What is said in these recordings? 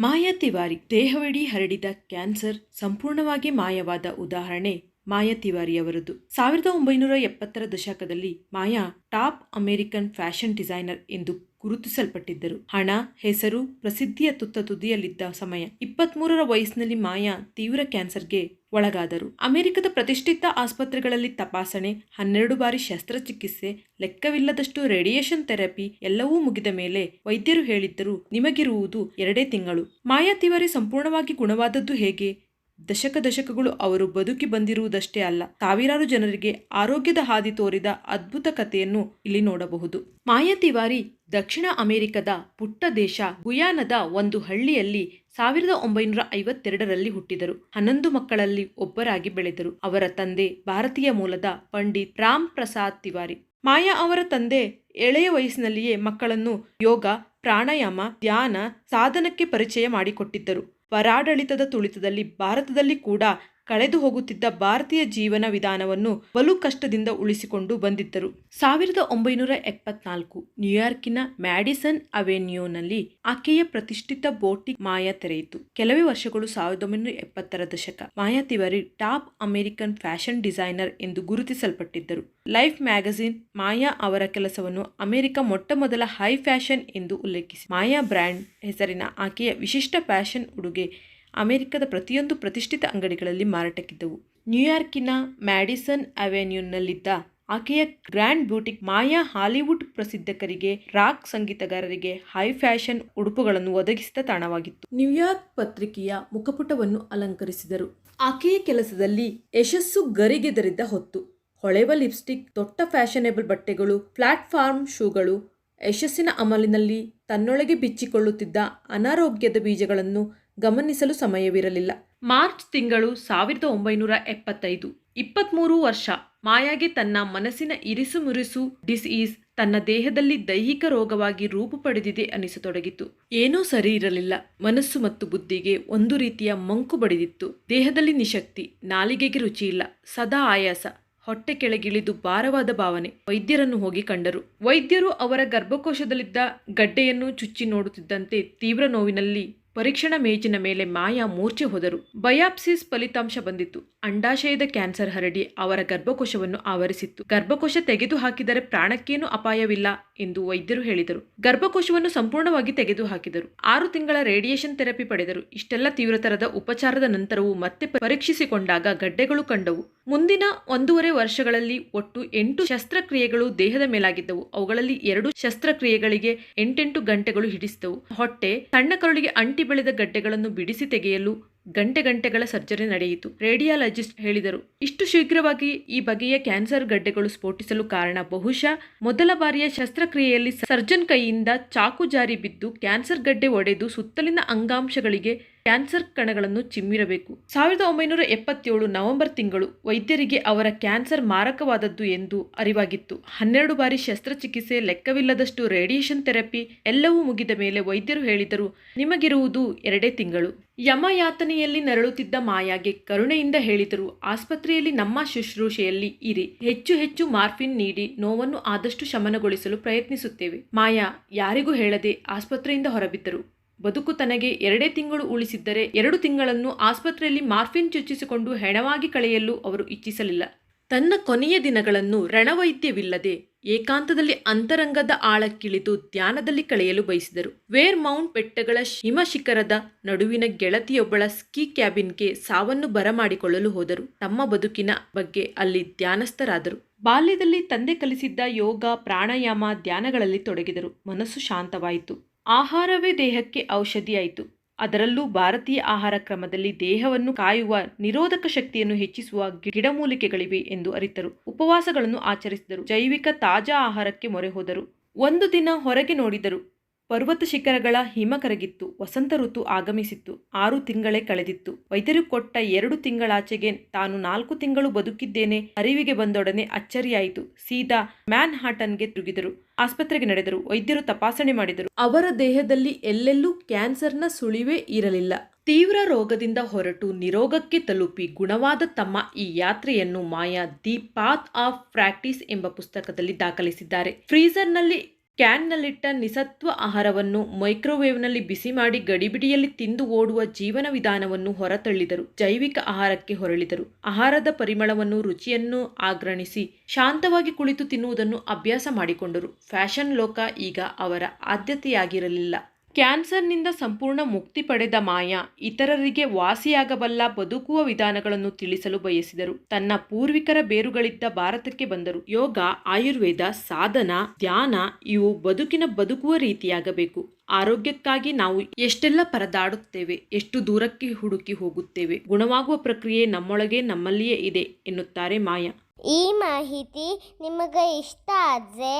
ಮಾಯಾ ತಿವಾರಿ ದೇಹವಿಡೀ ಹರಡಿದ ಕ್ಯಾನ್ಸರ್ ಸಂಪೂರ್ಣವಾಗಿ ಮಾಯವಾದ ಉದಾಹರಣೆ. ಮಾಯಾ ತಿವಾರಿ ಅವರದ್ದು ಸಾವಿರದ ಒಂಬೈನೂರ ಎಪ್ಪತ್ತರ ದಶಕದಲ್ಲಿ Maya top American fashion designer ಎಂದು ಗುರುತಿಸಲ್ಪಟ್ಟಿದ್ದರು. ಹಣ, ಹೆಸರು, ಪ್ರಸಿದ್ಧಿಯ ತುತ್ತ ತುದಿಯಲ್ಲಿದ್ದ ಸಮಯ. ಇಪ್ಪತ್ಮೂರರ ವಯಸ್ಸಿನಲ್ಲಿ ಮಾಯಾ ತೀವ್ರ ಕ್ಯಾನ್ಸರ್ಗೆ ಒಳಗಾದರು. ಅಮೆರಿಕದ ಪ್ರತಿಷ್ಠಿತ ಆಸ್ಪತ್ರೆಗಳಲ್ಲಿ ತಪಾಸಣೆ, ಹನ್ನೆರಡು ಬಾರಿ ಶಸ್ತ್ರಚಿಕಿತ್ಸೆ, ಲೆಕ್ಕವಿಲ್ಲದಷ್ಟು ರೇಡಿಯೇಷನ್ ಥೆರಪಿ ಎಲ್ಲವೂ ಮುಗಿದ ಮೇಲೆ ವೈದ್ಯರು ಹೇಳಿದ್ದರು, ನಿಮಗಿರುವುದು ಎರಡೇ ತಿಂಗಳು. ಮಾಯಾ ತಿವಾರಿ ಸಂಪೂರ್ಣವಾಗಿ ಗುಣವಾದದ್ದು ಹೇಗೆ? ದಶಕ ದಶಕಗಳು ಅವರು ಬದುಕಿ ಬಂದಿರುವುದಷ್ಟೇ ಅಲ್ಲ, ಸಾವಿರಾರು ಜನರಿಗೆ ಆರೋಗ್ಯದ ಹಾದಿ ತೋರಿದ ಅದ್ಭುತ ಕಥೆಯನ್ನು ಇಲ್ಲಿ ನೋಡಬಹುದು. ಮಾಯಾ ತಿವಾರಿ ದಕ್ಷಿಣ ಅಮೆರಿಕದ ಪುಟ್ಟ ದೇಶ ಗುಯಾನದ ಒಂದು ಹಳ್ಳಿಯಲ್ಲಿ ಸಾವಿರದ ಒಂಬೈನೂರ ಐವತ್ತೆರಡರಲ್ಲಿ ಹುಟ್ಟಿದರು. ಹನ್ನೊಂದು ಮಕ್ಕಳಲ್ಲಿ ಒಬ್ಬರಾಗಿ ಬೆಳೆದರು. ಅವರ ತಂದೆ ಭಾರತೀಯ ಮೂಲದ ಪಂಡಿತ್ ರಾಮ್ ಪ್ರಸಾದ್ ತಿವಾರಿ. ಮಾಯಾ ಅವರ ತಂದೆ ಎಳೆಯ ವಯಸ್ಸಿನಲ್ಲಿಯೇ ಮಕ್ಕಳನ್ನು ಯೋಗ, ಪ್ರಾಣಾಯಾಮ, ಧ್ಯಾನ, ಸಾಧನಕ್ಕೆ ಪರಿಚಯ ಮಾಡಿಕೊಟ್ಟಿದ್ದರು. ಪರಾಡಳಿತದ ತುಳಿತದಲ್ಲಿ ಭಾರತದಲ್ಲಿ ಕೂಡ ಕಳೆದು ಹೋಗುತ್ತಿದ್ದ ಭಾರತೀಯ ಜೀವನ ವಿಧಾನವನ್ನು ಬಲು ಕಷ್ಟದಿಂದ ಉಳಿಸಿಕೊಂಡು ಬಂದಿದ್ದರು. ಸಾವಿರದ ಒಂಬೈನೂರ ಎಪ್ಪತ್ನಾಲ್ಕು ನ್ಯೂಯಾರ್ಕಿನ ಮ್ಯಾಡಿಸನ್ ಅವೆನ್ಯೂನಲ್ಲಿ ಆಕೆಯ ಪ್ರತಿಷ್ಠಿತ ಬೋಟಿಕ್ ಮಾಯಾ ತೆರೆಯಿತು. ಕೆಲವೇ ವರ್ಷಗಳು ಸಾವಿರದ ಒಂಬೈನೂರ ಎಪ್ಪತ್ತರ ದಶಕ Maya Tiwari top American fashion designer ಎಂದು ಗುರುತಿಸಲ್ಪಟ್ಟಿದ್ದರು. ಲೈಫ್ ಮ್ಯಾಗಜಿನ್ ಮಾಯಾ ಅವರ ಕೆಲಸವನ್ನು ಅಮೆರಿಕ ಮೊಟ್ಟ ಮೊದಲ ಹೈ ಫ್ಯಾಷನ್ ಎಂದು ಉಲ್ಲೇಖಿಸಿ. ಮಾಯಾ ಬ್ರ್ಯಾಂಡ್ ಹೆಸರಿನ ಆಕೆಯ ವಿಶಿಷ್ಟ ಫ್ಯಾಷನ್ ಉಡುಗೆ ಅಮೆರಿಕದ ಪ್ರತಿಯೊಂದು ಪ್ರತಿಷ್ಠಿತ ಅಂಗಡಿಗಳಲ್ಲಿ ಮಾರಾಟಕ್ಕಿದ್ದವು. ನ್ಯೂಯಾರ್ಕಿನ ಮ್ಯಾಡಿಸನ್ ಅವೆನ್ಯೂನಲ್ಲಿದ್ದ ಆಕೆಯ ಗ್ರ್ಯಾಂಡ್ ಬ್ಯೂಟಿಕ್ ಮಾಯಾ ಹಾಲಿವುಡ್ ಪ್ರಸಿದ್ಧಕರಿಗೆ, ರಾಕ್ ಸಂಗೀತಗಾರರಿಗೆ, ಹೈ ಫ್ಯಾಷನ್ ಉಡುಪುಗಳನ್ನು ಒದಗಿಸಿದ ತಾಣವಾಗಿತ್ತು. ನ್ಯೂಯಾರ್ಕ್ ಪತ್ರಿಕೆಯ ಮುಖಪುಟವನ್ನು ಅಲಂಕರಿಸಿದರು. ಆಕೆಯ ಕೆಲಸದಲ್ಲಿ ಯಶಸ್ಸು ಗರಿಗೆದರಿದ್ದ ಹೊತ್ತು, ಹೊಳೆವ ಲಿಪ್ಸ್ಟಿಕ್, ದೊಡ್ಡ ಫ್ಯಾಷನೇಬಲ್ ಬಟ್ಟೆಗಳು, ಪ್ಲಾಟ್ಫಾರ್ಮ್ ಶೂಗಳು, ಯಶಸ್ಸಿನ ಅಮಲಿನಲ್ಲಿ ತನ್ನೊಳಗೆ ಬಿಚ್ಚಿಕೊಳ್ಳುತ್ತಿದ್ದ ಅನಾರೋಗ್ಯದ ಬೀಜಗಳನ್ನು ಗಮನಿಸಲು ಸಮಯವಿರಲಿಲ್ಲ. ಮಾರ್ಚ್ ತಿಂಗಳು ಸಾವಿರದ ಒಂಬೈನೂರ ಎಪ್ಪತ್ತೈದು. ಇಪ್ಪತ್ತ್ಮೂರು ವರ್ಷ. ಮಾಯಾಗೆ ತನ್ನ ಮನಸ್ಸಿನ ಇರಿಸು ಮುರಿಸು ಡಿಸೀಸ್ ತನ್ನ ದೇಹದಲ್ಲಿ ದೈಹಿಕ ರೋಗವಾಗಿ ರೂಪು ಪಡೆದಿದೆ ಅನಿಸತೊಡಗಿತು. ಏನೂ ಸರಿ ಇರಲಿಲ್ಲ. ಮನಸ್ಸು ಮತ್ತು ಬುದ್ಧಿಗೆ ಒಂದು ರೀತಿಯ ಮಂಕು ಬಡಿದಿತ್ತು. ದೇಹದಲ್ಲಿ ನಿಶಕ್ತಿ, ನಾಲಿಗೆಗೆ ರುಚಿಯಿಲ್ಲ. ಸದಾ ಆಯಾಸ. ಹೊಟ್ಟೆ ಕೆಳಗಿಳಿದು ಭಾರವಾದ ಭಾವನೆ. ವೈದ್ಯರನ್ನು ಹೋಗಿ ಕಂಡರು. ವೈದ್ಯರು ಅವರ ಗರ್ಭಕೋಶದಲ್ಲಿದ್ದ ಗಡ್ಡೆಯನ್ನು ಚುಚ್ಚಿ ನೋಡುತ್ತಿದ್ದಂತೆ ತೀವ್ರ ನೋವಿನಲ್ಲಿ ಪರೀಕ್ಷಣಾ ಮೇಜಿನ ಮೇಲೆ ಮಾಯಾ ಮೂರ್ಛೆ ಹೋದರು. ಬಯಾಪ್ಸಿಸ್ ಫಲಿತಾಂಶ ಬಂದಿತ್ತು. ಅಂಡಾಶಯದ ಕ್ಯಾನ್ಸರ್ ಹರಡಿ ಅವರ ಗರ್ಭಕೋಶವನ್ನು ಆವರಿಸಿತ್ತು. ಗರ್ಭಕೋಶ ತೆಗೆದು ಹಾಕಿದರೆ ಪ್ರಾಣಕ್ಕೇನು ಅಪಾಯವಿಲ್ಲ ಎಂದು ವೈದ್ಯರು ಹೇಳಿದರು. ಗರ್ಭಕೋಶವನ್ನು ಸಂಪೂರ್ಣವಾಗಿ ತೆಗೆದು ಹಾಕಿದರು ಆರು ತಿಂಗಳ ರೇಡಿಯೇಷನ್ ಥೆರಪಿ ಪಡೆದರು. ಇಷ್ಟೆಲ್ಲ ತೀವ್ರತರದ ಉಪಚಾರದ ನಂತರವೂ ಮತ್ತೆ ಪರೀಕ್ಷಿಸಿಕೊಂಡಾಗ ಗಡ್ಡೆಗಳು ಕಂಡವು. ಮುಂದಿನ ಒಂದೂವರೆ ವರ್ಷಗಳಲ್ಲಿ ಒಟ್ಟು ಎಂಟು ಶಸ್ತ್ರಕ್ರಿಯೆಗಳು ದೇಹದ ಮೇಲಾಗಿದ್ದವು. ಅವುಗಳಲ್ಲಿ ಎರಡು ಶಸ್ತ್ರಕ್ರಿಯೆಗಳಿಗೆ ಎಂಟೆಂಟು ಗಂಟೆಗಳು ಹಿಡಿಸಿದವು ಹೊಟ್ಟೆ, ಸಣ್ಣ ಕರುಳಿಗೆ ಅಂಟಿ ಬೆಳೆದ ಗಡ್ಡೆಗಳನ್ನು ಬಿಡಿಸಿ ತೆಗೆಯಲು ಗಂಟೆ ಗಂಟೆಗಳ ಸರ್ಜರಿ ನಡೆಯಿತು. ರೇಡಿಯಾಲಜಿಸ್ಟ್ ಹೇಳಿದರು, ಇಷ್ಟು ಶೀಘ್ರವಾಗಿ ಈ ಬಗೆಯ ಕ್ಯಾನ್ಸರ್ ಗಡ್ಡೆಗಳು ಸ್ಫೋಟಿಸಲು ಕಾರಣ. ಬಹುಶಃ ಮೊದಲ ಬಾರಿಯ ಶಸ್ತ್ರಕ್ರಿಯೆಯಲ್ಲಿ ಸರ್ಜನ್ ಕೈಯಿಂದ ಚಾಕು ಜಾರಿ ಬಿದ್ದು ಕ್ಯಾನ್ಸರ್ ಗಡ್ಡೆ ಒಡೆದು ಸುತ್ತಲಿನ ಅಂಗಾಂಶಗಳಿಗೆ ಕ್ಯಾನ್ಸರ್ ಕಣಗಳನ್ನು ಚಿಮ್ಮಿರಬೇಕು. ಸಾವಿರದ ಒಂಬೈನೂರ ಎಪ್ಪತ್ತೇಳು ನವೆಂಬರ್ ತಿಂಗಳು ವೈದ್ಯರಿಗೆ ಅವರ ಕ್ಯಾನ್ಸರ್ ಮಾರಕವಾದದ್ದು ಎಂದು ಅರಿವಾಗಿತ್ತು. ಹನ್ನೆರಡು ಬಾರಿ ಶಸ್ತ್ರಚಿಕಿತ್ಸೆ ಲೆಕ್ಕವಿಲ್ಲದಷ್ಟು ರೇಡಿಯೇಷನ್ ಥೆರಪಿ ಎಲ್ಲವೂ ಮುಗಿದ ಮೇಲೆ ವೈದ್ಯರು ಹೇಳಿದರು, ನಿಮಗಿರುವುದು ಎರಡೇ ತಿಂಗಳು. ಯಮಯಾತನೆಯಲ್ಲಿ ನರಳುತ್ತಿದ್ದ ಮಾಯಾಗೆ ಕರುಣೆಯಿಂದ ಹೇಳಿದರು, ಆಸ್ಪತ್ರೆಯಲ್ಲಿ ನಮ್ಮ ಶುಶ್ರೂಷೆಯಲ್ಲಿ ಇರಿ. ಹೆಚ್ಚು ಹೆಚ್ಚು ಮಾರ್ಫಿನ್ ನೀಡಿ, ನೋವನ್ನು ಆದಷ್ಟು ಶಮನಗೊಳಿಸಲು ಪ್ರಯತ್ನಿಸುತ್ತೇವೆ. ಮಾಯಾ ಯಾರಿಗೂ ಹೇಳದೆ ಆಸ್ಪತ್ರೆಯಿಂದ ಹೊರಬಿದ್ದರು. ಬದುಕು ತನಗೆ ಎರಡೇ ತಿಂಗಳು ಉಳಿಸಿದ್ದರೆ ಎರಡು ತಿಂಗಳನ್ನು ಆಸ್ಪತ್ರೆಯಲ್ಲಿ ಮಾರ್ಫಿನ್ ಚುಚ್ಚಿಸಿಕೊಂಡು ಹೆಣವಾಗಿ ಕಳೆಯಲು ಅವರು ಇಚ್ಛಿಸಲಿಲ್ಲ. ತನ್ನ ಕೊನೆಯ ದಿನಗಳನ್ನು ರಣವೈದ್ಯವಿಲ್ಲದೆ ಏಕಾಂತದಲ್ಲಿ ಅಂತರಂಗದ ಆಳಕ್ಕಿಳಿದು ಧ್ಯಾನದಲ್ಲಿ ಕಳೆಯಲು ಬಯಸಿದರು. ವೇರ್ ಮೌಂಟ್ ಬೆಟ್ಟಗಳ ಹಿಮಶಿಖರದ ನಡುವಿನ ಗೆಳತಿಯೊಬ್ಬಳ ಸ್ಕೀ ಕ್ಯಾಬಿನ್ಗೆ ಸಾವನ್ನು ಬರಮಾಡಿಕೊಳ್ಳಲು ಹೋದರು. ತಮ್ಮ ಬದುಕಿನ ಬಗ್ಗೆ ಅಲ್ಲಿ ಧ್ಯಾನಸ್ಥರಾದರು. ಬಾಲ್ಯದಲ್ಲಿ ತಂದೆ ಕಲಿಸಿದ್ದ ಯೋಗ, ಪ್ರಾಣಾಯಾಮ, ಧ್ಯಾನಗಳಲ್ಲಿ ತೊಡಗಿದರು. ಮನಸ್ಸು ಶಾಂತವಾಯಿತು. ಆಹಾರವೇ ದೇಹಕ್ಕೆ ಔಷಧಿಯಾಯಿತು. ಅದರಲ್ಲೂ ಭಾರತೀಯ ಆಹಾರ ಕ್ರಮದಲ್ಲಿ ದೇಹವನ್ನು ಕಾಯುವ ನಿರೋಧಕ ಶಕ್ತಿಯನ್ನು ಹೆಚ್ಚಿಸುವ ಗಿಡಮೂಲಿಕೆಗಳಿವೆ ಎಂದು ಅರಿತರು. ಉಪವಾಸಗಳನ್ನು ಆಚರಿಸಿದರು. ಜೈವಿಕ ತಾಜಾ ಆಹಾರಕ್ಕೆ ಮೊರೆ ಹೋದರು. ಒಂದು ದಿನ ಹೊರಗೆ ನೋಡಿದರು. ಪರ್ವತ ಶಿಖರಗಳ ಹಿಮ ಕರಗಿತ್ತು. ವಸಂತ ಋತು ಆಗಮಿಸಿತ್ತು. ಆರು ತಿಂಗಳೇ ಕಳೆದಿತ್ತು. ವೈದ್ಯರು ಕೊಟ್ಟ ಎರಡು ತಿಂಗಳಾಚೆಗೆ ತಾನು ನಾಲ್ಕು ತಿಂಗಳು ಬದುಕಿದ್ದೇನೆ. ಅರಿವಿಗೆ ಬಂದೊಡನೆ ಅಚ್ಚರಿಯಾಯಿತು. ಸೀದಾ ಮ್ಯಾನ್ ಹಾಟನ್ಗೆ ತಿರುಗಿದರು. ಆಸ್ಪತ್ರೆಗೆ ನಡೆದರು. ವೈದ್ಯರು ತಪಾಸಣೆ ಮಾಡಿದರು. ಅವರ ದೇಹದಲ್ಲಿ ಎಲ್ಲೆಲ್ಲೂ ಕ್ಯಾನ್ಸರ್ನ ಸುಳಿವೇ ಇರಲಿಲ್ಲ. ತೀವ್ರ ರೋಗದಿಂದ ಹೊರಟು ನಿರೋಗಕ್ಕೆ ತಲುಪಿ ಗುಣವಾದ ತಮ್ಮ ಈ ಯಾತ್ರೆಯನ್ನು Maya the path of practice ಎಂಬ ಪುಸ್ತಕದಲ್ಲಿ ದಾಖಲಿಸಿದ್ದಾರೆ. ಫ್ರೀಜರ್ನಲ್ಲಿ ಕ್ಯಾನ್ನಲ್ಲಿಟ್ಟ ನಿಸತ್ವ ಆಹಾರವನ್ನು ಮೈಕ್ರೋವೇವ್ನಲ್ಲಿ ಬಿಸಿ ಮಾಡಿ ಗಡಿಬಿಡಿಯಲ್ಲಿ ತಿಂದು ಓಡುವ ಜೀವನ ವಿಧಾನವನ್ನು ಹೊರತಳ್ಳಿದರು. ಜೈವಿಕ ಆಹಾರಕ್ಕೆ ಹೊರಳಿದರು. ಆಹಾರದ ಪರಿಮಳವನ್ನು, ರುಚಿಯನ್ನು ಆಗ್ರಣಿಸಿ ಶಾಂತವಾಗಿ ಕುಳಿತು ತಿನ್ನುವುದನ್ನು ಅಭ್ಯಾಸ ಮಾಡಿಕೊಂಡರು. ಫ್ಯಾಷನ್ ಲೋಕ ಈಗ ಅವರ ಆದ್ಯತೆಯಾಗಿರಲಿಲ್ಲ. ಕ್ಯಾನ್ಸರ್ನಿಂದ ಸಂಪೂರ್ಣ ಮುಕ್ತಿ ಪಡೆದ ಮಾಯಾ ಇತರರಿಗೆ ವಾಸಿಯಾಗಬಲ್ಲ ಬದುಕುವ ವಿಧಾನಗಳನ್ನು ತಿಳಿಸಲು ಬಯಸಿದರು. ತನ್ನ ಪೂರ್ವಿಕರ ಬೇರುಗಳಿದ್ದ ಭಾರತಕ್ಕೆ ಬಂದರು. ಯೋಗ, ಆಯುರ್ವೇದ, ಸಾಧನ, ಧ್ಯಾನ ಇವು ಬದುಕಿನ ಬದುಕುವ ರೀತಿಯಾಗಬೇಕು. ಆರೋಗ್ಯಕ್ಕಾಗಿ ನಾವು ಎಷ್ಟೆಲ್ಲ ಪರದಾಡುತ್ತೇವೆ, ಎಷ್ಟು ದೂರಕ್ಕೆ ಹುಡುಕಿ ಹೋಗುತ್ತೇವೆ, ಗುಣವಾಗುವ ಪ್ರಕ್ರಿಯೆ ನಮ್ಮೊಳಗೆ ನಮ್ಮಲ್ಲಿಯೇ ಇದೆ ಎನ್ನುತ್ತಾರೆ ಮಾಯಾ. ಈ ಮಾಹಿತಿ ನಿಮಗೆ ಇಷ್ಟ ಆದರೆ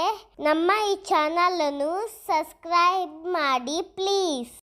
ನಮ್ಮ ಈ ಚಾನಲನ್ನು ಸಬ್ಸ್ಕ್ರೈಬ್ ಮಾಡಿ ಪ್ಲೀಸ್.